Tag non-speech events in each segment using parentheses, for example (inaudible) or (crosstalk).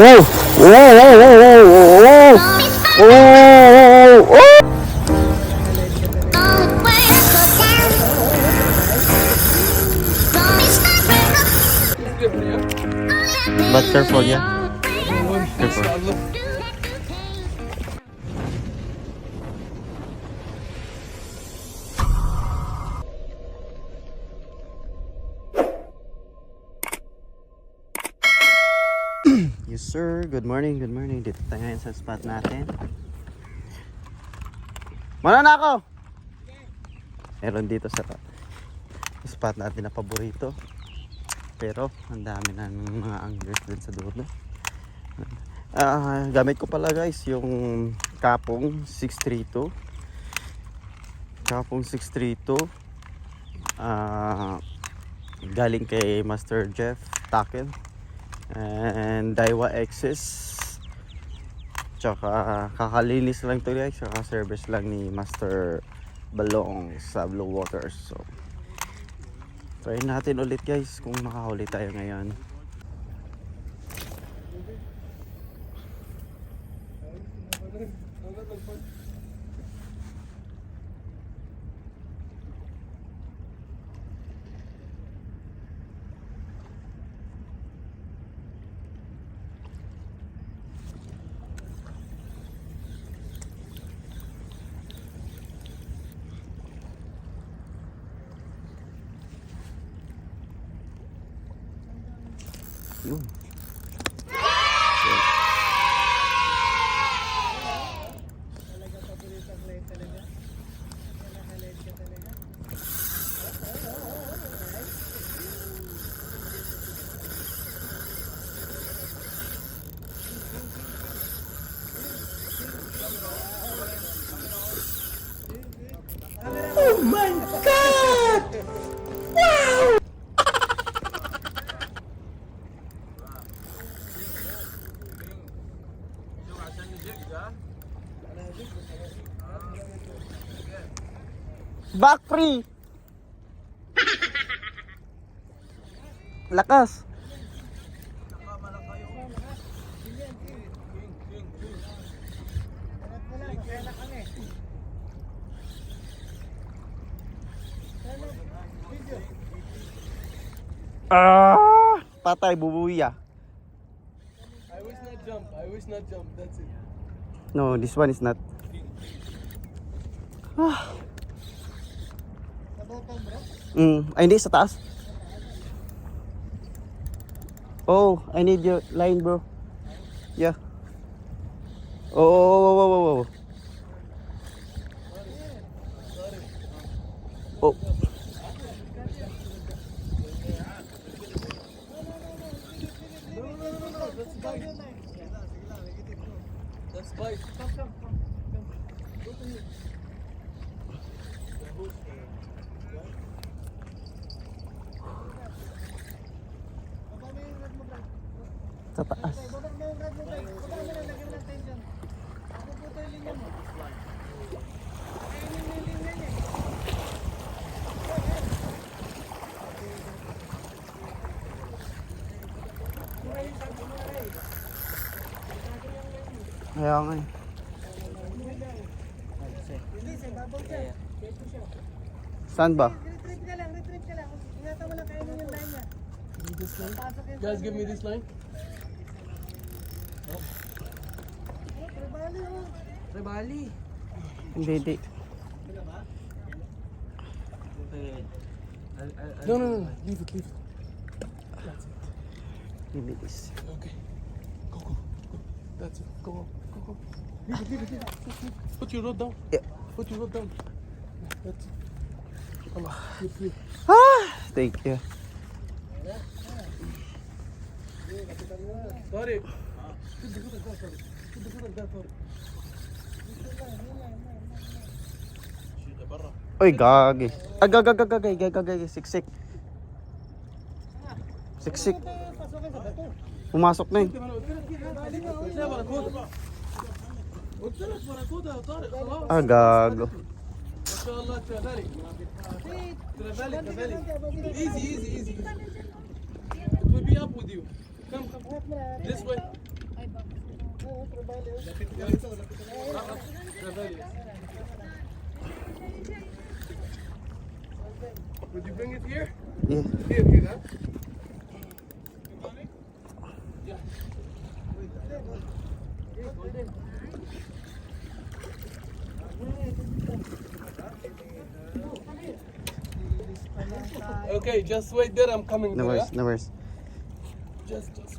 Oh! Oh! Oh! Oh! Oh! Oh! Oh! But careful, yeah. (clears throat) Yes sir, good morning, good morning. Dito tayo ngayon sa spot natin. Mana na ako? Meron dito sa spot natin na paborito. Pero ang dami ng mga anglers dun sa dulo. Ah, gamit ko pala guys yung Kapong 632. Kapong 632. Ah, galing kay Master Jeff Tackle and Daiwa XS tsaka kakalinis lang to guys. Tsaka service lang ni Master Balong sa Blue Waters. So try natin ulit guys kung makahuli tayo ngayon free lakas Ah, patay bubuya. I wish not jump. I wish not jump. That's it. No, this one is not. Ah. Mm, ay, hindi sa taas. Oh, I need your line, bro. Yeah. Oh, oh, oh, oh, oh, oh, oh. Oh. That's bite. Come, come, come. come. Sa taas. Kaya nga eh. Saan ba? Retrieve ka lang, retrieve ka lang. Ingatan mo lang kainin yung line niya. Guys, give me this line. Rebali. Hindi, hindi. No, no, no. Leave it, leave it. Hindi this. Okay. Go, go, go. That's it. Go, go, go. Leave it, leave it, leave it. Leave. Put your rod down. Yeah. Put your rod down. That's it. Come on. You're free. Ah! Thank you. Sorry. Uy, gagi. Agag, agag, agag, agag, agag, siksik. Siksik. Pumasok na eh. Ah, Agago. Easy, easy, easy. We'll be up with you. Come, come. This way. Would you bring it here? Yeah. Here, here, huh? Okay, just wait there. I'm coming. No there, worries, no worries. Just, just.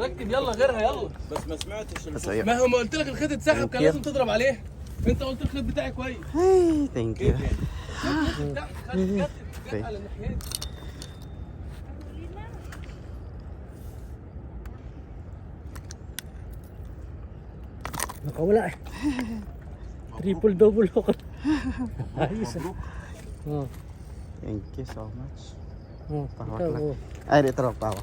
ركب يلا غيرها يلا. بس ما سمعتش ما هو ما قلت لك الخيط اتسحب كان لازم تضرب عليه. انت قلت الخيط بتاعي كويس. هاي ثانك يو ولا تريبل دوبل هوكر مبروك آه. ثانك يو سو ماتش قهوه اري طلب قهوه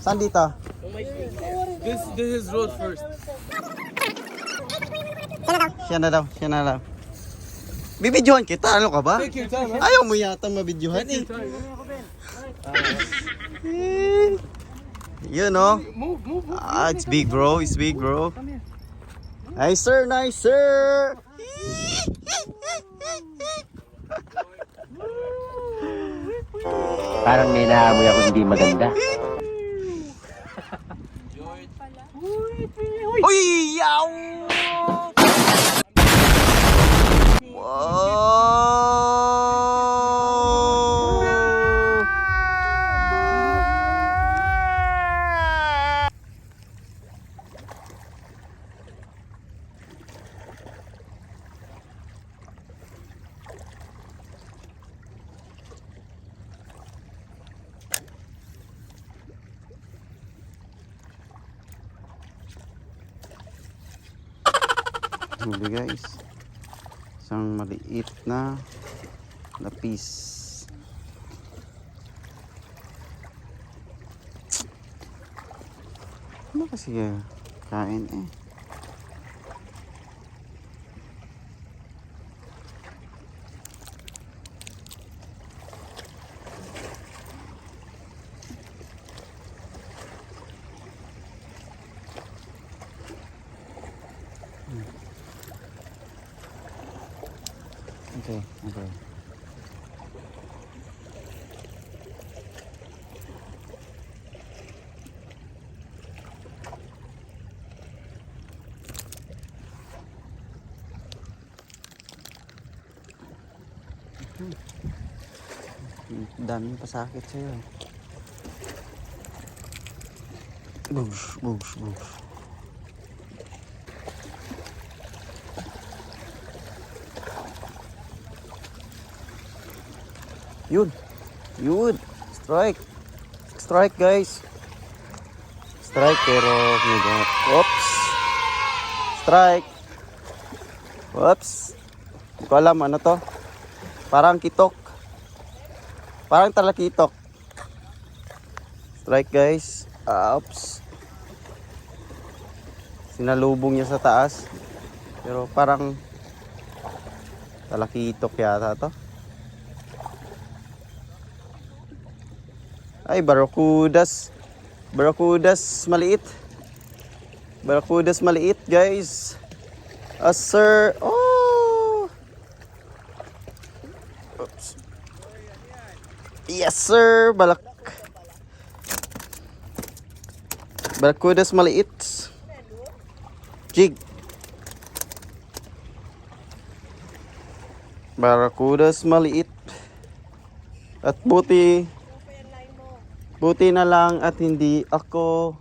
Saan dito? This this is road first. Siya na daw, siya na daw. Bibidyohan kita, ano ka ba? Ayaw mo yata mabidyohan eh. You know? Move, move, move. Ah, it's big bro, it's big bro. Nice sir, nice sir. (laughs) Parang may naamoy ako hindi maganda. Uy, yaw! Huli guys. Isang maliit na lapis. Ano kasi uh, kain eh? Okay, okay. Ang daming pasakit sa'yo. Boosh, boosh, boosh. Yun. Yun. Strike. Strike guys. Strike pero medyo. Oops. Strike. Oops. Hindi ko alam ano to. Parang kitok. Parang talakitok. Strike guys. Oops. Sinalubong niya sa taas. Pero parang talakitok yata to. Ay, barracudas. Barracudas maliit. Barracudas maliit, guys. Ah, sir. Oh! Oops. Yes, sir. Balak. Barracudas maliit. Jig. Barracudas maliit. At buti, buti na lang at hindi ako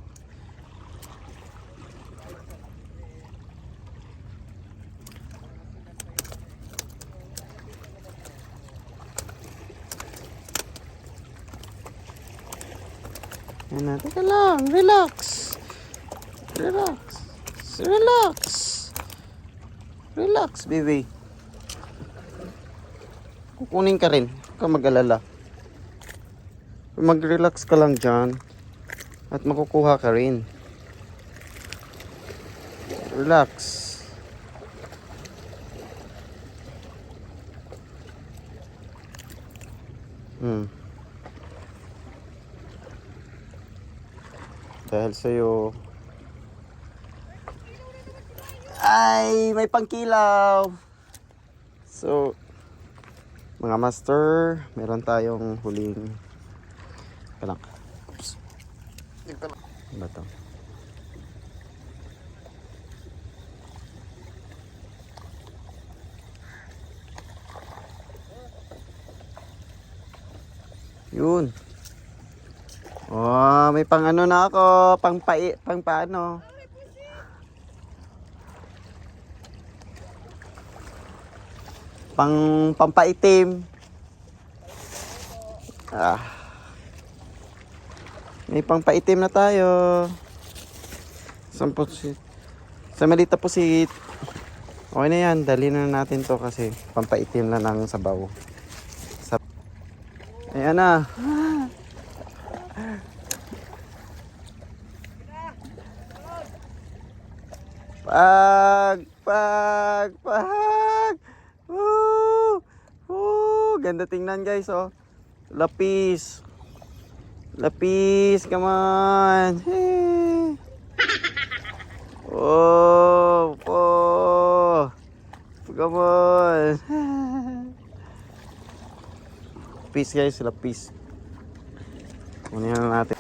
Yan na. Teka lang. Relax. Relax. Relax. Relax, baby. Kukunin ka rin. Huwag ka mag-alala. Mag-relax ka lang dyan. At makukuha ka rin. Relax. Hmm. Dahil sa'yo. Ay, may pangkilaw. So, mga master, meron tayong huling kalang. Oops. Ano to? Yun. Oh, may pang ano na ako, pang pai, pang paano. Pang pampaitim. Ah. May pang paitim na tayo. Sampo si Sa malita po si Okay na yan, dali na natin to kasi pampaitim na ng sabaw. Sa Ayan na. Pag, pag, pag. Woo! Woo! Ganda tingnan guys, oh. Lapis. Lapis, come on. Hey. Oh, oh. Come on. Lapis guys, lapis. Kunin na natin.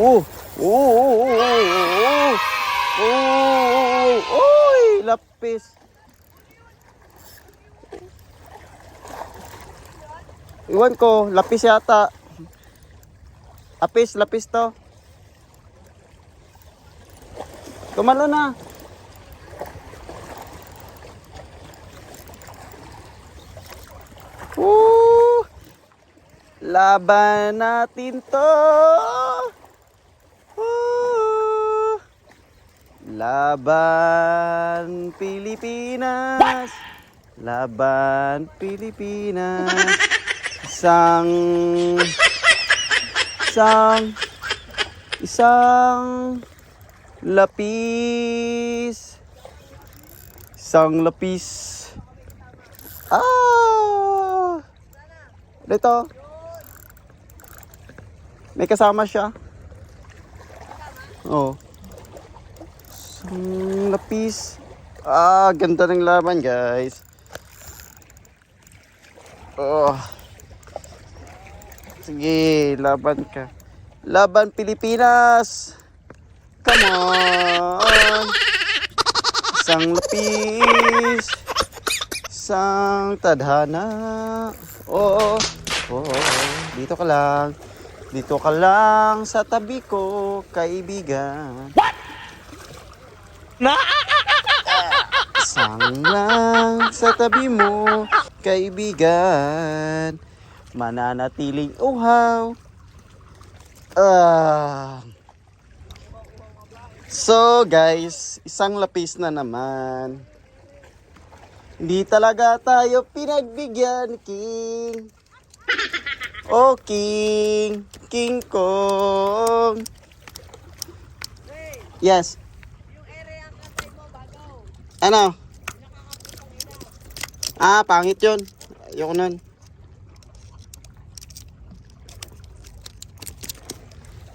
Oh! Oh! Oh! Oh! Oh! Oh! Oh! Uy! Lapis! Iwan ko, lapis yata. Lapis, lapis to. Tumalo na. Woo! Laban natin to. Woo! Laban Pilipinas. Laban Pilipinas. Isang isang isang lapis. Isang lapis. Ah! Dito. May kasama siya. Oh. Isang lapis. Ah, ganda ng laban, guys. Oh. Sige, laban ka. Laban Pilipinas. Come on. Isang lapis. Isang tadhana. Oo. Oo. Dito ka lang. Dito ka lang sa tabi ko, kaibigan. What? Na? Isang lang sa tabi mo, kaibigan. Mananatiling uhaw. Ah. So guys, isang lapis na naman. Hindi talaga tayo pinagbigyan, King. Oh, King. King Kong. Yes. Ano? Ah, pangit yun. Ayoko nun.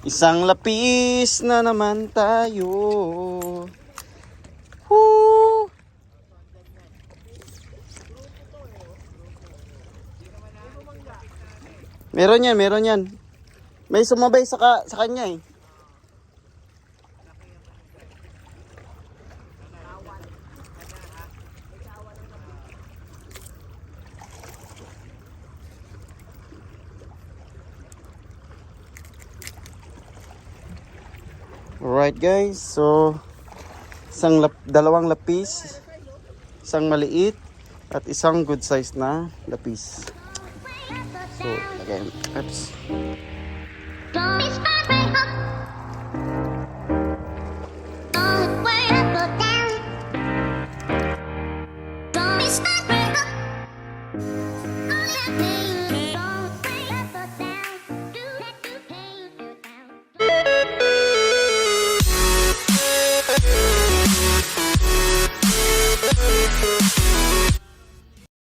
Isang lapis na naman tayo. Woo! Meron yan, meron yan. May sumabay sa, ka, sa kanya eh. Guys, so isang lap, dalawang lapis, isang maliit at isang good size na lapis. So, lagay. Oops.